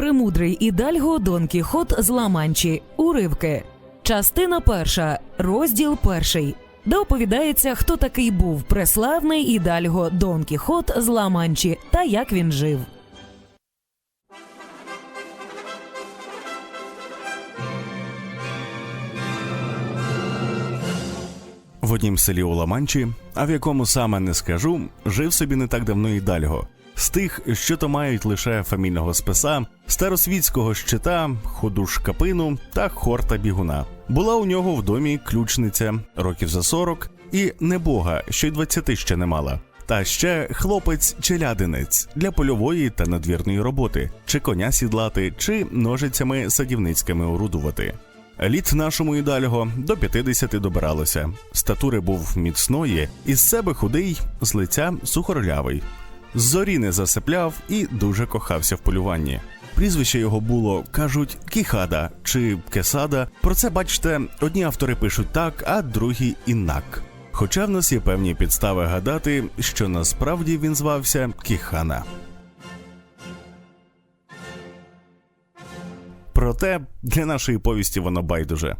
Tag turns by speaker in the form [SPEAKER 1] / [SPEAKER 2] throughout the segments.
[SPEAKER 1] Премудрий ідальго Дон Кіхот з Ла-Манчі. Уривки. Частина перша. Розділ перший. Де оповідається, хто такий був преславний ідальго Дон Кіхот з Ла-Манчі та як він жив.
[SPEAKER 2] В однім селі у Ламанчі, а в якому саме не скажу, жив собі не так давно і дальго. З тих, що то мають лише фамільного списа, старосвітського щита, ходу шкапину та хорта бігуна. Була у нього в домі ключниця років за 40, і небога, що й 20 ще не мала. Та ще хлопець-челядинець для польової та надвірної роботи, чи коня сідлати, чи ножицями садівницькими орудувати. Літ нашому ідальго до 50 добиралося. Статури був міцної, із себе худий, з лиця сухорлявий. Зорі не засипляв і дуже кохався в полюванні. Прізвище його було, кажуть, Кіхада чи Кесада. Про це, бачите, одні автори пишуть так, а другі інак. Хоча в нас є певні підстави гадати, що насправді він звався Кіхана. Проте для нашої повісті воно байдуже.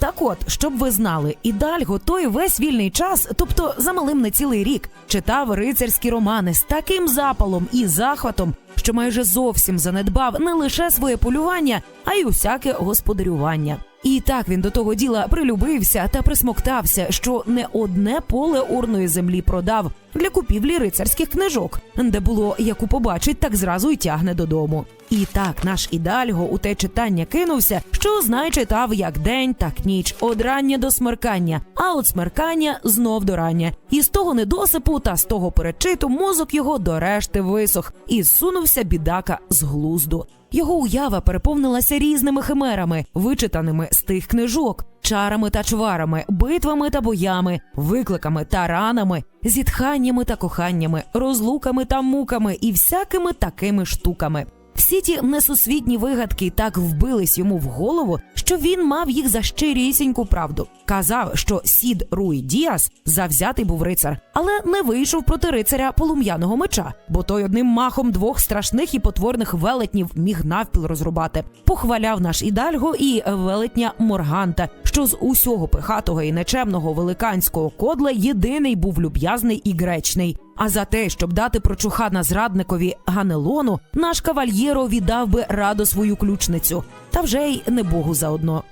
[SPEAKER 1] Так от, щоб ви знали, і Дальго той весь вільний час, тобто за малим не цілий рік, читав рицарські романи з таким запалом і захватом, що майже зовсім занедбав не лише своє полювання, а й усяке господарювання. І так він до того діла прилюбився та присмоктався, що не одне поле урної землі продав для купівлі рицарських книжок, де було яку побачить, так зразу й тягне додому. І так наш ідальго у те читання кинувся, що знай читав як день, так ніч, од рання до смеркання, а от смеркання знов до рання. І з того недосипу та з того перечиту мозок його до решти висох, і зсунувся бідака з глузду. Його уява переповнилася різними химерами, вичитаними з тих книжок, чарами та чварами, битвами та боями, викликами та ранами, зітханнями та коханнями, розлуками та муками і всякими такими штуками. Всі ті несусвітні вигадки так вбились йому в голову, що він мав їх за щирісіньку правду. Казав, що сід Руй Діас завзятий був рицар, але не вийшов проти рицаря полум'яного меча, бо той одним махом двох страшних і потворних велетнів міг навпіл розрубати. Похваляв наш ідальго і велетня Морганта, що з усього пихатого і нечемного великанського кодла єдиний був люб'язний і гречний. А за те, щоб дати прочухана зрадникові Ганелону, наш кавальєро віддав би радо свою ключницю, та вже й не Богу заодно.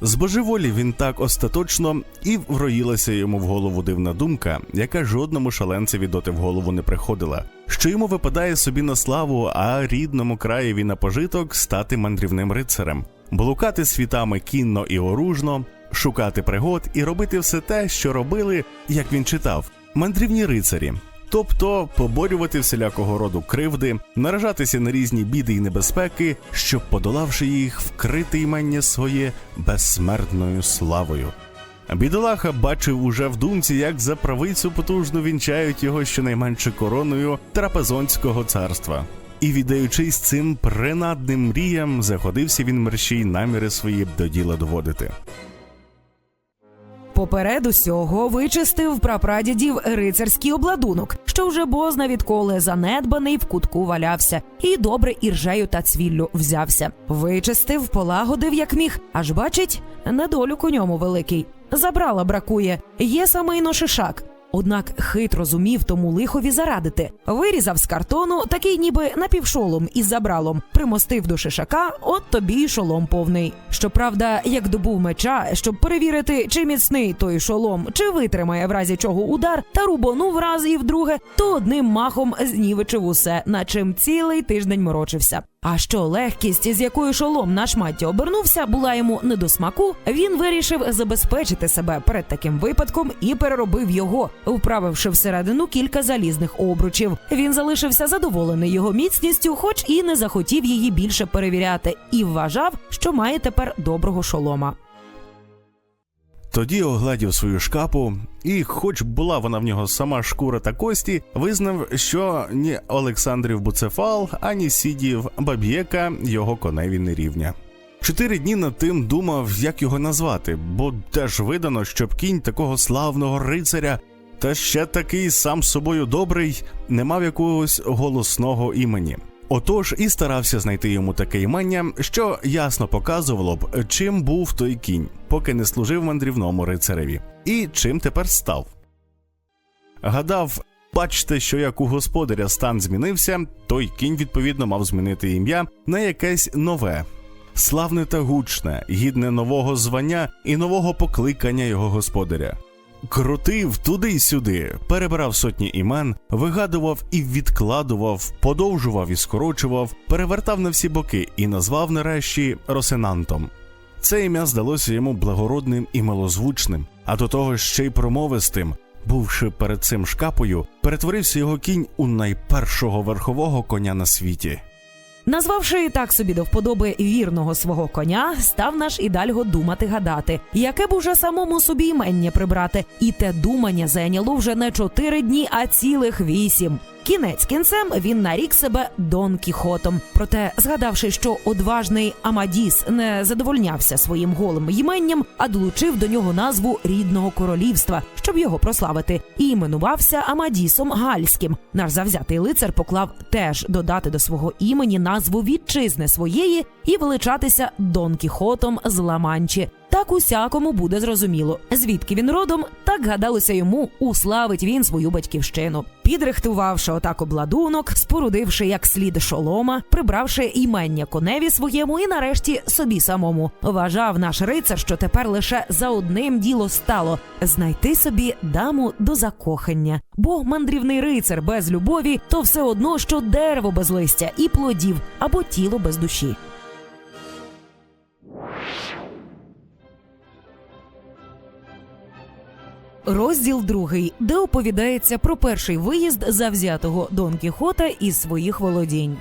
[SPEAKER 2] З божеволі він так остаточно і вроїлася йому в голову дивна думка, яка жодному шаленцеві доти в голову не приходила, що йому випадає собі на славу, а рідному краєві на пожиток стати мандрівним рицарем, блукати світами кінно і оружно, шукати пригод і робити все те, що робили, як він читав, мандрівні рицарі. Тобто поборювати всілякого роду кривди, наражатися на різні біди і небезпеки, щоб, подолавши їх, вкрити імення своє безсмертною славою. Бідолаха бачив уже в думці, як за правицю потужно вінчають його щонайменше короною трапезонського царства. І, віддаючись цим принадним мріям, заходився він мерщій наміри свої до діла доводити.
[SPEAKER 1] Поперед усього вичистив прапрадідів рицарський обладунок, що вже бозна відколи занедбаний в кутку валявся, і добре іржею та цвіллю взявся. Вичистив, полагодив, як міг, аж бачить, недолюк у ньому великий. Забрала бракує, є самий ношишак. Однак хитро зумів тому лихові зарадити. Вирізав з картону такий ніби напівшолом із забралом, примостив до шишака, от тобі й шолом повний. Щоправда, як добув меча, щоб перевірити, чи міцний той шолом, чи витримає в разі чого удар, та рубонув раз і вдруге, то одним махом знівечив усе, на чим цілий тиждень морочився. А що легкість, з якою шолом на шматі обернувся, була йому не до смаку, він вирішив забезпечити себе перед таким випадком і переробив його, вправивши всередину кілька залізних обручів. Він залишився задоволений його міцністю, хоч і не захотів її більше перевіряти, і вважав, що має тепер доброго шолома.
[SPEAKER 2] Тоді огладів свою шкапу, і, хоч була вона в нього сама шкура та кості, визнав, що ні Олександрів Буцефал, ані Сідів Баб'єка його коневі не рівня. Чотири дні над тим думав, як його назвати, бо теж видано, щоб кінь такого славного рицаря, та ще такий сам собою добрий, не мав якогось голосного імені. Отож і старався знайти йому таке імення, що ясно показувало б, чим був той кінь, поки не служив мандрівному рицареві, і чим тепер став. Гадав, бачте, що як у господаря стан змінився, той кінь відповідно мав змінити ім'я на якесь нове, славне та гучне, гідне нового звання і нового покликання його господаря. Крутив туди й сюди, перебирав сотні імен, вигадував і відкладував, подовжував і скорочував, перевертав на всі боки і назвав нарешті Росинантом. Це ім'я здалося йому благородним і милозвучним, а до того ще й промовистим. Бувши перед цим шкапою, перетворився його кінь у найпершого верхового коня на світі.
[SPEAKER 1] Назвавши так собі до вподоби вірного свого коня, став наш ідальго думати гадати, яке б уже самому собі імення прибрати, і те думання зайняло вже не чотири дні, а цілих вісім. Кінець кінцем він нарік себе Дон Кіхотом. Проте, згадавши, що одважний Амадіс не задовольнявся своїм голим іменням, а долучив до нього назву рідного королівства, щоб його прославити, і іменувався Амадісом Гальським. Наш завзятий лицар поклав теж додати до свого імені назву вітчизни своєї і величатися Дон Кіхотом з Ла-Манчі. Так усякому буде зрозуміло, звідки він родом, так гадалося йому, уславить він свою батьківщину. Підрихтувавши отак обладунок, спорудивши як слід шолома, прибравши імення коневі своєму і нарешті собі самому, вважав наш рицар, що тепер лише за одним діло стало знайти собі даму до закохання. Бо мандрівний рицар без любові то все одно, що дерево без листя і плодів або тіло без душі. Розділ другий, де оповідається про перший виїзд завзятого Дон Кіхота із своїх володінь.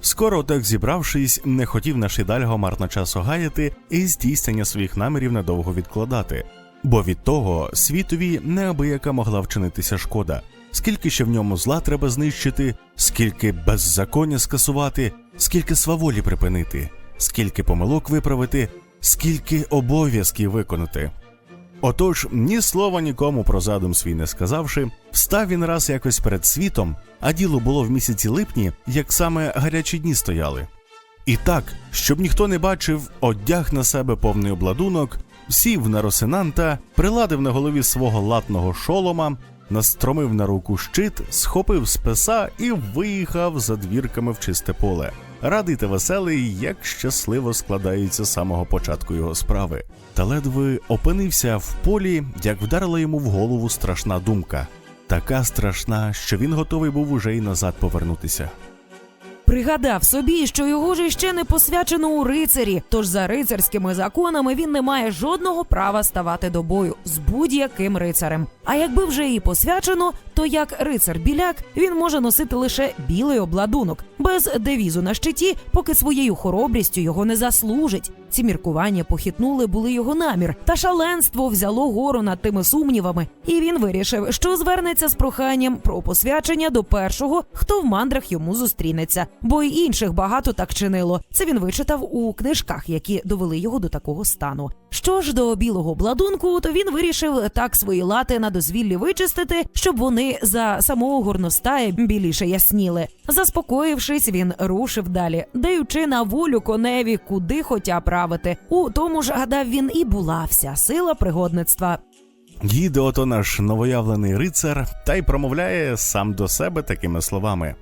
[SPEAKER 2] Скоро так зібравшись, не хотів наш ідальго марно часу гаяти і здійснення своїх намірів недовго відкладати, бо від того світові неабияка могла вчинитися шкода. Скільки ще в ньому зла треба знищити, скільки беззаконня скасувати, скільки сваволі припинити, скільки помилок виправити, скільки обов'язків виконати. Отож, ні слова нікому про задум свій не сказавши, встав він раз якось перед світом, а діло було в місяці липні, як саме гарячі дні стояли. І так, щоб ніхто не бачив, одяг на себе повний обладунок, сів на росинанта, приладив на голові свого латного шолома, настромив на руку щит, схопив списа і виїхав за двірками в чисте поле. Радий та веселий, як щасливо складається з самого початку його справи. Та ледве опинився в полі, як вдарила йому в голову страшна думка. Така страшна, що він готовий був уже й назад повернутися.
[SPEAKER 1] Пригадав собі, що його ж ще не посвячено у рицарі, тож за рицарськими законами він не має жодного права ставати до бою з будь-яким рицарем. А якби вже і посвячено, то як рицар біляк він може носити лише білий обладунок, без девізу на щиті, поки своєю хоробрістю його не заслужить. Ці міркування похитнули були його намір, та шаленство взяло гору над тими сумнівами, і він вирішив, що звернеться з проханням про посвячення до першого, хто в мандрах йому зустрінеться, бо й інших багато так чинило. Це він вичитав у книжках, які довели його до такого стану. Що ж до білого бладунку, то він вирішив так свої лати на дозвіллі вичистити, щоб вони за самого горностая біліше ясніли. Заспокоївшись, він рушив далі, даючи на волю коневі, куди хотя правити. У тому ж гадав він і була вся сила пригодництва.
[SPEAKER 2] Їде ото наш новоявлений рицар та й промовляє сам до себе такими словами.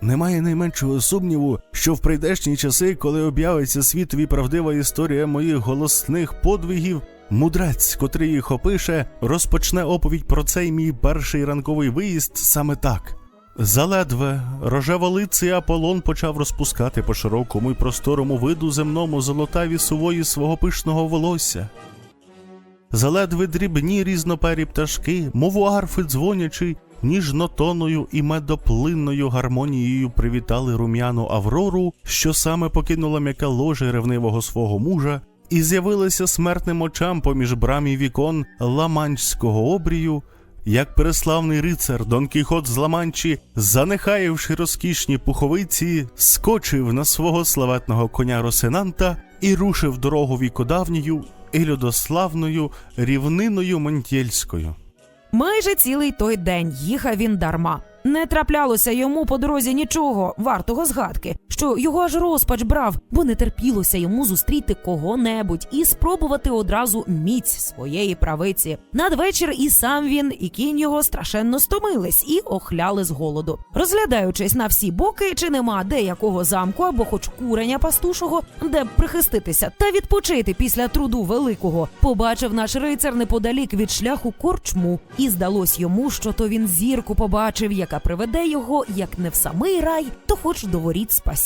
[SPEAKER 2] Немає найменшого сумніву, що в прийдешні часи, коли об'явиться світові правдива історія моїх голосних подвигів, мудрець, котрий їх опише, розпочне оповідь про цей мій перший ранковий виїзд саме так. Заледве рожеволиций Аполлон почав розпускати по широкому і просторому виду земному золотаві сувої свого пишного волосся. Заледве дрібні різнопері пташки, мову арфи дзвонячи, ніжнотоною і медоплинною гармонією привітали рум'яну Аврору, що саме покинула м'яке ложе ревнивого свого мужа, і з'явилася смертним очам поміж брам і вікон ламанчського обрію, як переславний рицар Дон Кіхот з Ламанчі, занехаєвши розкішні пуховиці, скочив на свого славетного коня Росинанта і рушив дорогу вікодавньою і людославною рівниною Монтєльською.
[SPEAKER 1] Майже цілий той день їхав він дарма. Не траплялося йому по дорозі нічого вартого згадки, що його аж розпач брав, бо не терпілося йому зустріти кого-небудь і спробувати одразу міць своєї правиці. Надвечір і сам він, і кінь його страшенно стомились і охляли з голоду. Розглядаючись на всі боки, чи нема деякого замку або хоч куреня пастушого, де б прихиститися та відпочити після труду великого, побачив наш рицар неподалік від шляху корчму, і здалось йому, що то він зірку побачив, яка приведе його як не в самий рай, то хоч до воріт спасіння.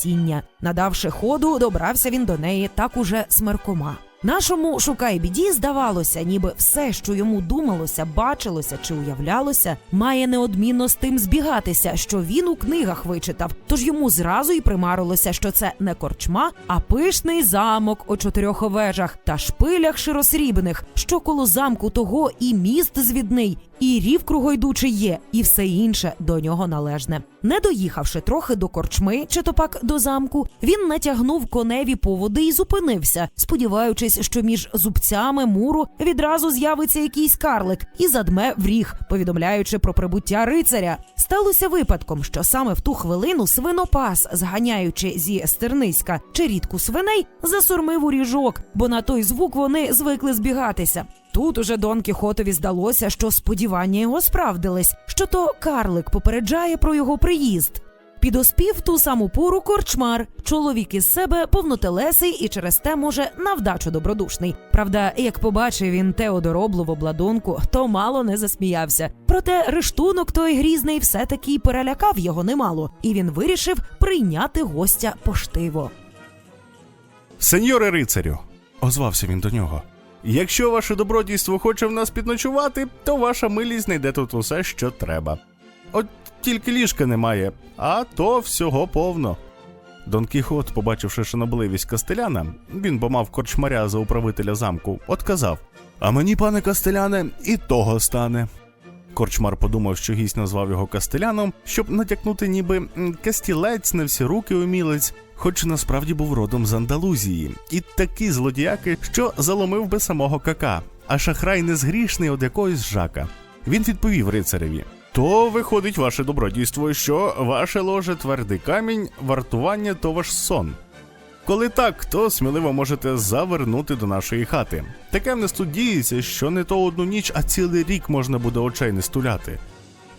[SPEAKER 1] Надавши ходу, добрався він до неї так уже смеркома. Нашому шукай біді здавалося, ніби все, що йому думалося, бачилося чи уявлялося, має неодмінно з тим збігатися, що він у книгах вичитав. Тож йому зразу й примарилося, що це не корчма, а пишний замок у чотирьох вежах та шпилях широсрібних, що коло замку того і міст звідний, і рів кругойдучий є, і все інше до нього належне. Не доїхавши трохи до корчми, чи то пак до замку, він натягнув коневі поводи і зупинився, сподіваючись, що між зубцями муру відразу з'явиться якийсь карлик і задме в ріг, повідомляючи про прибуття рицаря. Сталося випадком, що саме в ту хвилину свинопас, зганяючи зі стерниська чи рідку свиней, засурмив у ріжок, бо на той звук вони звикли збігатися. Тут уже Дон Кіхотові здалося, що сподівання його справдились, що то карлик попереджає про його приїзд. Підоспів ту саму пору корчмар. Чоловік із себе повнотелесий і через те, може, на вдачу добродушний. Правда, як побачив він Теодороблу в обладунку, то мало не засміявся. Проте рештунок той грізний все-таки перелякав його немало, і він вирішив прийняти гостя поштиво.
[SPEAKER 2] Сеньоре рицарю, озвався він до нього. Якщо ваше добродійство хоче в нас підночувати, то ваша милість знайде тут усе, що треба. От тільки ліжка немає, а то всього повно. Дон Кіхот, побачивши шанобливість Кастеляна, він бо мав корчмаря за управителя замку, отказав: А мені, пане Кастеляне, і того стане. Корчмар подумав, що гість назвав його Кастеляном, щоб натякнути, ніби кастілець на всі руки умілець, хоч насправді був родом з Андалузії, і такі злодіяки, що заломив би самого кака, а шахрай не згрішний од якогось жака. Він відповів рицареві: То виходить ваше добродійство, що ваше ложе твердий камінь, вартування то ваш сон. Коли так, то сміливо можете завернути до нашої хати. Таке в нас тут діється, що не то одну ніч, а цілий рік можна буде очей не стуляти.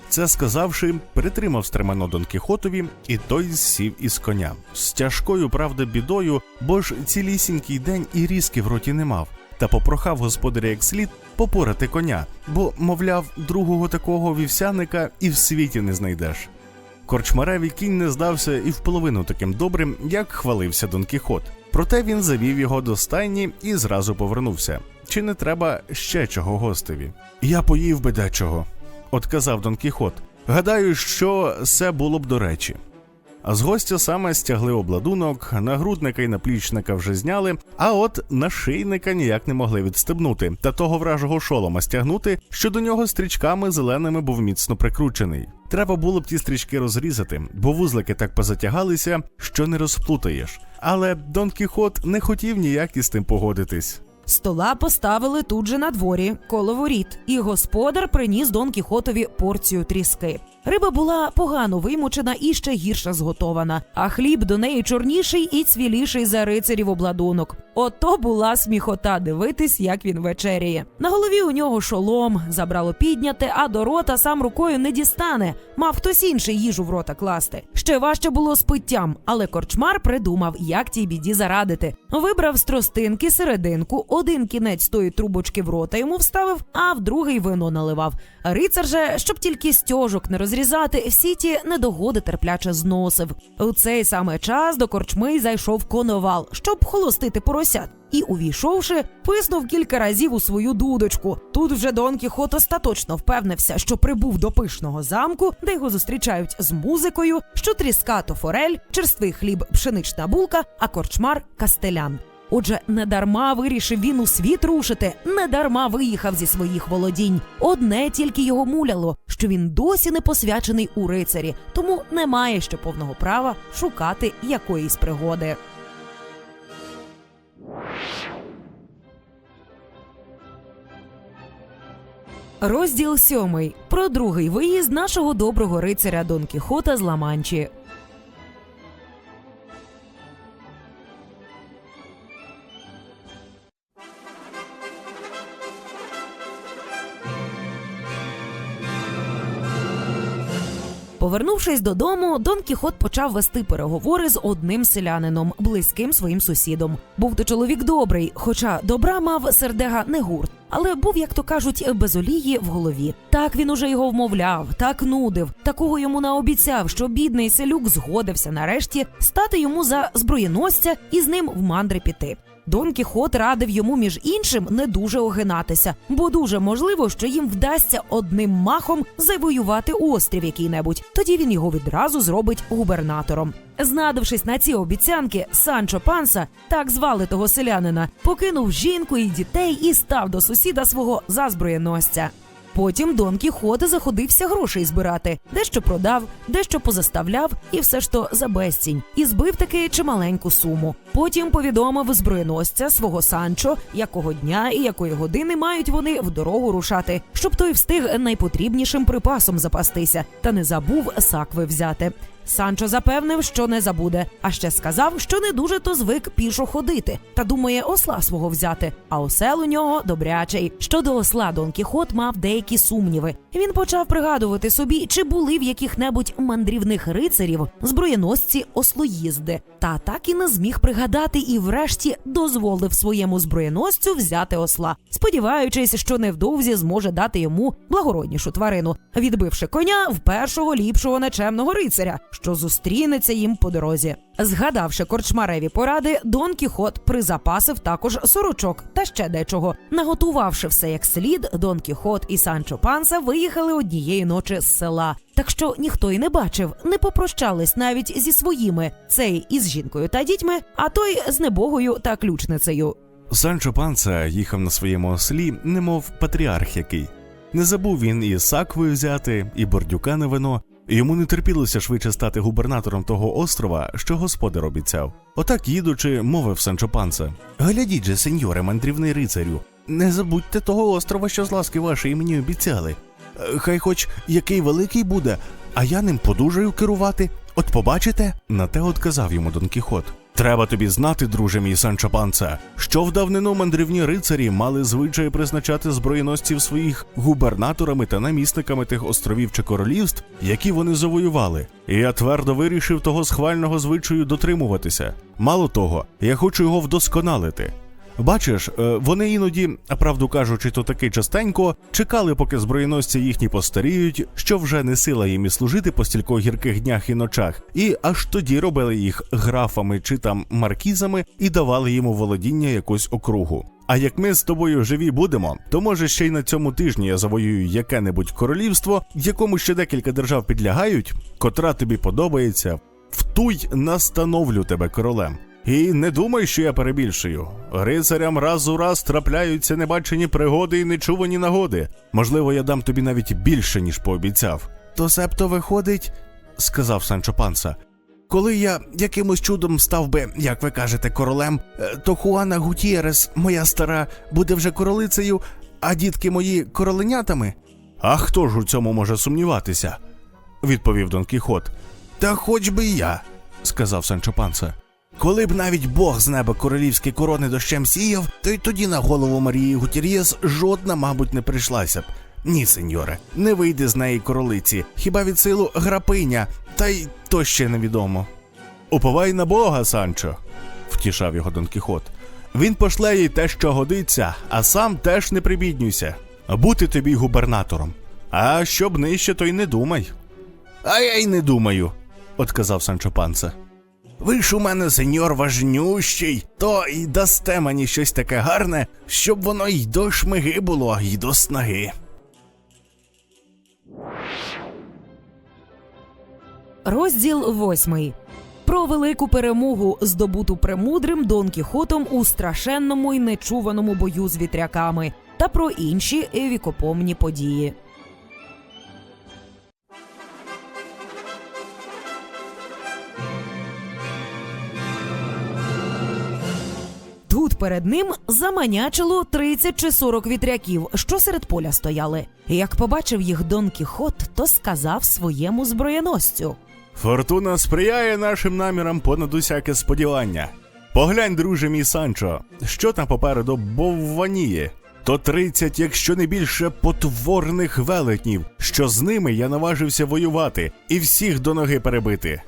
[SPEAKER 2] Це сказавши, притримав стремено Дон Кіхотові, і той сів із коня. З тяжкою, правда, бідою, бо ж цілісінький день і різки в роті не мав, та попрохав господаря як слід попорати коня, бо, мовляв, другого такого вівсяника і в світі не знайдеш. Корчмареві кінь не здався і вполовину таким добрим, як хвалився Дон Кіхот. Проте він завів його до стайні і зразу повернувся. Чи не треба ще чого гостеві? Я поїв би дечого, отказав Дон Кіхот. Гадаю, що це було б до речі. З гостя саме стягли обладунок, нагрудника і наплічника вже зняли, а от нашийника ніяк не могли відстебнути, та того вражого шолома стягнути, що до нього стрічками зеленими був міцно прикручений. Треба було б ті стрічки розрізати, бо вузлики так позатягалися, що не розплутаєш. Але Дон Кіхот не хотів ніяк із тим погодитись.
[SPEAKER 1] Стола поставили тут же на дворі, коло воріт, і господар приніс Дон Кіхотові порцію тріски. Риба була погано вимучена і ще гірше зготована, а хліб до неї чорніший і цвіліший за рицарів обладунок. Ото була сміхота дивитись, як він вечеряє. На голові у нього шолом забрало підняте, а до рота сам рукою не дістане. Мав хтось інший їжу в рота класти. Ще важче було з питтям, але корчмар придумав, як тій біді зарадити. Вибрав з тростинки серединку, один кінець тої трубочки в рота йому вставив, а в другий вино наливав. Рицар же, щоб тільки стяжок не розрізати, всі ті недогоди терпляче зносив. У цей саме час до корчми зайшов коновал, щоб холостити поросят. І, увійшовши, писнув кілька разів у свою дудочку. Тут вже Дон Кіхот остаточно впевнився, що прибув до пишного замку, де його зустрічають з музикою, що тріска то форель, черствий хліб, пшенична булка, а корчмар кастелян. Отже, недарма вирішив він у світ рушити, недарма виїхав зі своїх володінь. Одне тільки його муляло, що він досі не посвячений у рицарі, тому не має ще повного права шукати якоїсь пригоди. Розділ сьомий про другий виїзд нашого доброго рицаря Дон Кіхота з Ламанчі. Повернувшись додому, Дон Кіхот почав вести переговори з одним селянином, близьким своїм сусідом. Був то чоловік добрий, хоча добра мав сердега не гурт, але був, як то кажуть, без олії в голові. Так він уже його вмовляв, так нудив, такого йому наобіцяв, що бідний селюк згодився нарешті стати йому за зброєносця і з ним в мандри піти. Дон Кіхот радив йому, між іншим, не дуже огинатися, бо дуже можливо, що їм вдасться одним махом завоювати острів який-небудь. Тоді він його відразу зробить губернатором. Знадившись на ці обіцянки, Санчо Панса, так звали того селянина, покинув жінку і дітей і став до сусіда свого за зброєносця. Потім Дон Кіхот заходився грошей збирати, дещо продав, дещо позаставляв, і все ж то за безцінь, і збив таки чималеньку суму. Потім повідомив зброєносця свого Санчо, якого дня і якої години мають вони в дорогу рушати, щоб той встиг найпотрібнішим припасом запастися, та не забув сакви взяти. Санчо запевнив, що не забуде, а ще сказав, що не дуже то звик пішо ходити, та думає осла свого взяти. А осел у нього добрячий. Щодо осла Дон Кіхот мав деякі сумніви. Він почав пригадувати собі, чи були в яких-небудь мандрівних рицарів зброєносці ослоїзди. Та так і не зміг пригадати, і врешті дозволив своєму зброєносцю взяти осла, сподіваючись, що невдовзі зможе дати йому благороднішу тварину, відбивши коня в першого ліпшого нечемного рицаря, що зустрінеться їм по дорозі. Згадавши корчмареві поради, Дон Кіхот призапасив також сорочок та ще дечого. Наготувавши все як слід, Дон Кіхот і Санчо Панса виїхали однієї ночі з села. Так що ніхто й не бачив, не попрощались навіть зі своїми цей із жінкою та дітьми, а той з небогою та ключницею.
[SPEAKER 2] Санчо Панца їхав на своєму ослі, немов патріарх який. Не забув він і саквою взяти, і бордюка на вино. Йому не терпілося швидше стати губернатором того острова, що господар обіцяв. Отак, їдучи, мовив Санчо Панса. Глядіть же, сеньоре, мандрівний рицарю, не забудьте того острова, що з ласки вашої мені обіцяли. Е, Хай хоч який великий буде, а я ним подужаю керувати. От побачите? На те отказав йому Дон Кіхот. Треба тобі знати, друже мій Санчо Панца, що в давнину мандрівні рицарі мали звичай призначати зброєносців своїх губернаторами та намісниками тих островів чи королівств, які вони завоювали. І я твердо вирішив того схвального звичаю дотримуватися. Мало того, я хочу його вдосконалити. Бачиш, е, вони іноді, правду кажучи, то таки частенько чекали, поки зброєносці їхні постаріють, що вже не сила їм і служити по стількох гірких днях і ночах, і аж тоді робили їх графами чи там маркізами і давали їм у володіння якусь округу. А як ми з тобою живі будемо, то може ще й на цьому тижні я завоюю яке-небудь королівство, якому ще декілька держав підлягають, котра тобі подобається, втуй настановлю тебе королем. І не думай, що я перебільшую. Рицарям раз у раз трапляються небачені пригоди і нечувані нагоди. Можливо, я дам тобі навіть більше, ніж пообіцяв. То себто виходить, сказав Санчо Панса. Коли я якимось чудом став би, як ви кажете, королем, е, то Хуана Гутієрес, моя стара, буде вже королицею, а дітки мої короленятами. А хто ж у цьому може сумніватися? відповів Дон Кіхот. Та хоч би і я, сказав Санчо Панса. Коли б навіть Бог з неба королівські корони дощем сіяв, то й тоді на голову Марії Гутір'єс жодна, мабуть, не прийшлася б. Ні, сеньоре, не вийде з неї королиці, хіба від силу грапиня, та й то ще невідомо. Уповай на Бога, Санчо, втішав його Дон Кіхот. Він пошле їй те, що годиться, а сам теж не прибіднюйся. Бути тобі губернатором. А щоб нижче, то й не думай. А я й не думаю, отказав Санчо Панса. Ви ж у мене сеньор важнющий, то й дасте мені щось таке гарне, щоб воно й до шмиги було, й до снаги.
[SPEAKER 1] Розділ восьмий. про велику перемогу, здобуту премудрим Дон Кіхотом у страшенному й нечуваному бою з вітряками, та про інші вікопомні події. Перед ним заманячило 30 чи 40 вітряків, що серед поля стояли. Як побачив їх Дон Кіхот, то сказав своєму зброєносцю.
[SPEAKER 2] Фортуна сприяє нашим намірам понад усяке сподівання. Поглянь, друже мій Санчо, що там попереду бовваніє. То тридцять, якщо не більше, потворних велетнів, що з ними я наважився воювати і всіх до ноги перебити.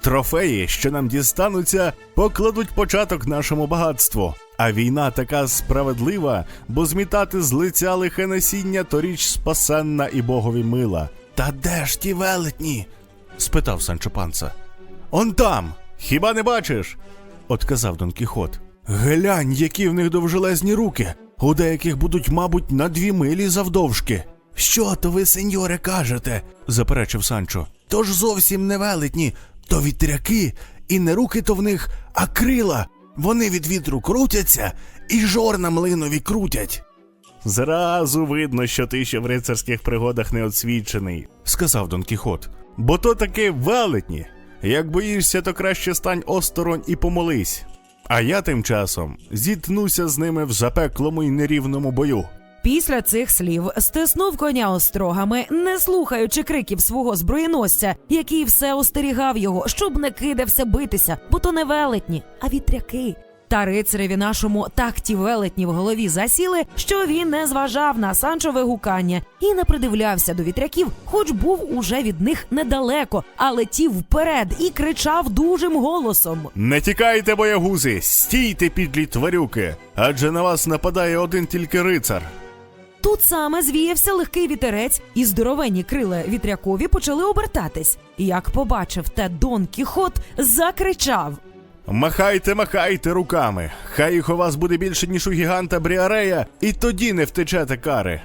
[SPEAKER 2] Трофеї, що нам дістануться, покладуть початок нашому багатству. А війна така справедлива, бо змітати з лиця лихе насіння то річ спасенна і богові мила. Та де ж ті велетні? спитав Санчо Панца. Он там. Хіба не бачиш? отказав Дон Кіхот. Глянь, які в них довжелезні руки. У деяких будуть, мабуть, на дві милі завдовжки. Що то ви, сеньоре, кажете? заперечив Санчо. То ж зовсім не велетні, то вітряки, і не руки то в них, а крила. Вони від вітру крутяться і жорна млинові крутять. Зразу видно, що ти ще в рицарських пригодах не освічений, сказав Дон Кіхот. Бо то таки велетні. Як боїшся, то краще стань осторонь і помолись. А я тим часом зіткнуся з ними в запеклому й нерівному бою.
[SPEAKER 1] Після цих слів стиснув коня острогами, не слухаючи криків свого зброєносця, який все остерігав його, щоб не кидався битися, бо то не велетні, а вітряки. Та рицареві нашому так ті велетні в голові засіли, що він не зважав на санчове гукання і не придивлявся до вітряків, хоч був уже від них недалеко, а летів вперед і кричав дужим голосом.
[SPEAKER 2] Не тікайте, боягузи, стійте, підлі тварюки, адже на вас нападає один тільки рицар.
[SPEAKER 1] Тут саме звіявся легкий вітерець, і здоровенні крила вітрякові почали обертатись. Як побачив те Дон Кіхот, закричав.
[SPEAKER 2] Махайте, махайте руками. Хай їх у вас буде більше, ніж у гіганта Бріарея, і тоді не втечете кари.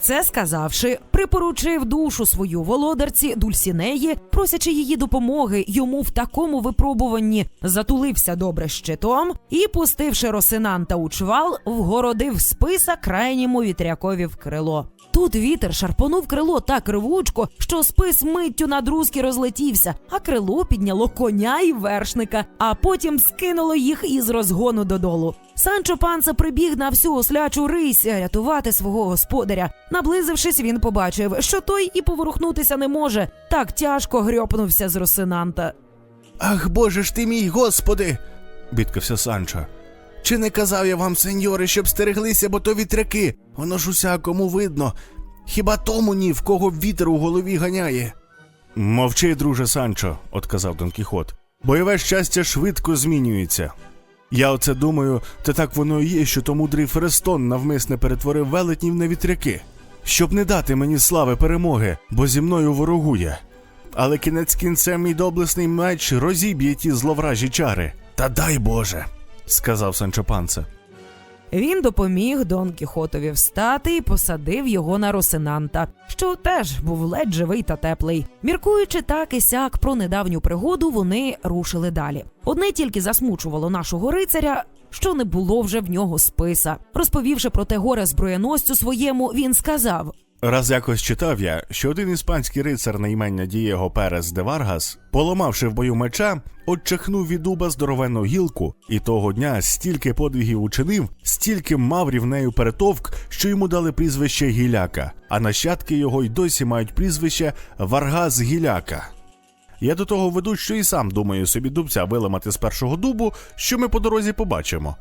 [SPEAKER 1] Це сказавши, припоручив душу свою володарці Дульсінеї, просячи її допомоги йому в такому випробуванні, затулився добре щитом і, пустивши Росинанта у чвал, вгородив списа крайньому вітрякові в крило. Тут вітер шарпонув крило так рвучко, що спис миттю на друзки розлетівся, а крило підняло коня і вершника, а потім скинуло їх із розгону додолу. Санчо Панса прибіг на всю ослячу рись рятувати свого господаря. Наблизившись, він побачив, що той і поворухнутися не може. Так тяжко грьопнувся з Росинанта.
[SPEAKER 2] Ах, боже ж ти мій, господи. бідкався Санчо. Чи не казав я вам, сеньори, щоб стереглися, бо то вітряки, воно ж усякому видно. Хіба тому ні, в кого вітер у голові ганяє? Мовчи, друже Санчо, отказав Дон Кіхот. Бойове щастя швидко змінюється. Я оце думаю, то так воно і є, що то мудрий Ферестон навмисне перетворив велетнів на вітряки, щоб не дати мені слави перемоги, бо зі мною ворогує. Але кінець кінцем мій доблесний меч розіб'є ті зловражі чари. Та дай Боже, сказав Санчо Панце.
[SPEAKER 1] Він допоміг Дон Кіхотові встати і посадив його на Росинанта, що теж був ледь живий та теплий. Міркуючи так і сяк про недавню пригоду, вони рушили далі. Одне тільки засмучувало нашого рицаря. Що не було вже в нього списа. Розповівши про те горе зброєносцю своєму, він сказав:
[SPEAKER 2] Раз якось читав я, що один іспанський рицар на імення Дієго Перес де Варгас, поламавши в бою меча, отчахнув від дуба здоровенну гілку, і того дня стільки подвигів учинив, стільки мав рівнею перетовк, що йому дали прізвище Гіляка, а нащадки його й досі мають прізвище Варгас Гіляка. Я до того веду, що і сам думаю собі дубця виламати з першого дубу, що ми по дорозі побачимо.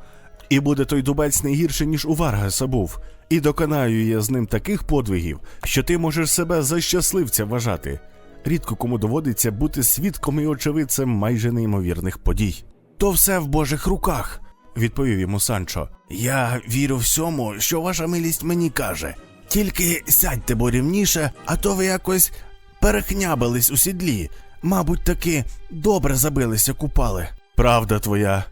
[SPEAKER 2] І буде той дубець не гірше, ніж у Варгаса був. І доконаю я з ним таких подвигів, що ти можеш себе за щасливця вважати. Рідко кому доводиться бути свідком і очевидцем майже неймовірних подій. То все в Божих руках, відповів йому Санчо. Я вірю всьому, що ваша милість мені каже. Тільки сядьте бо рівніше, а то ви якось перехнябились у сідлі. Мабуть, таки добре забилися купали. Правда твоя,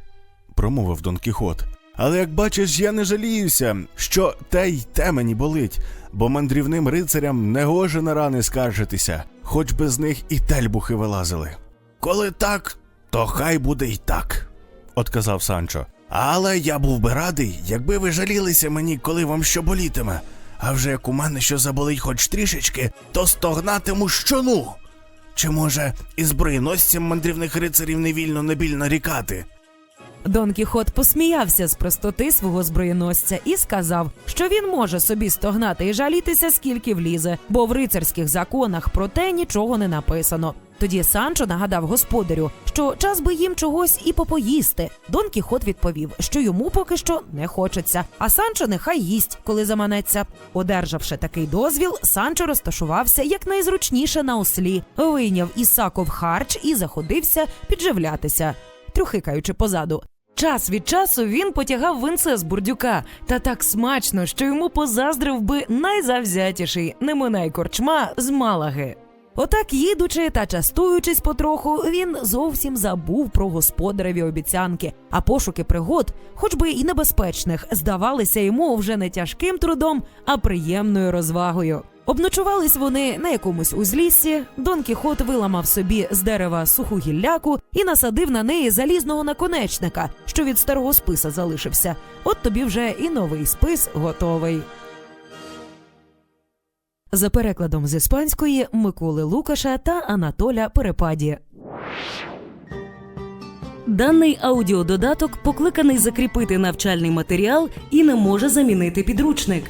[SPEAKER 2] промовив Дон Кіхот. Але як бачиш, я не жаліюся, що те й те мені болить, бо мандрівним рицарям не гоже на рани скаржитися, хоч би з них і тельбухи вилазили. Коли так, То хай буде й так, отказав Санчо. Але я був би радий, якби ви жалілися мені, коли вам що болітиме. А вже як у мене що заболить хоч трішечки, то стогнатиму щону. Чи може і зброєносцям мандрівних рицарів невільно не біль нарікати?
[SPEAKER 1] Дон Кіхот посміявся з простоти свого зброєносця і сказав, що він може собі стогнати і жалітися, скільки влізе, бо в рицарських законах про те нічого не написано. Тоді Санчо нагадав господарю, що час би їм чогось і попоїсти. Дон Кіхот відповів, що йому поки що не хочеться, а Санчо нехай їсть, коли заманеться. Одержавши такий дозвіл, Санчо розташувався якнайзручніше на ослі, вийняв Ісаков харч і заходився підживлятися трюхикаючи позаду. Час від часу він потягав винце з бурдюка, та так смачно, що йому позаздрив би найзавзятіший неминай корчма з Малаги. Отак, їдучи та частуючись потроху, він зовсім забув про господареві обіцянки, а пошуки пригод, хоч би і небезпечних, здавалися йому вже не тяжким трудом, а приємною розвагою. Обночувались вони на якомусь узліссі. Дон Кіхот виламав собі з дерева суху гілляку і насадив на неї залізного наконечника, що від старого списа залишився. От тобі вже і новий спис готовий. За перекладом з іспанської Миколи Лукаша та Анатоля Перепаді.
[SPEAKER 3] Даний аудіододаток покликаний закріпити навчальний матеріал і не може замінити підручник.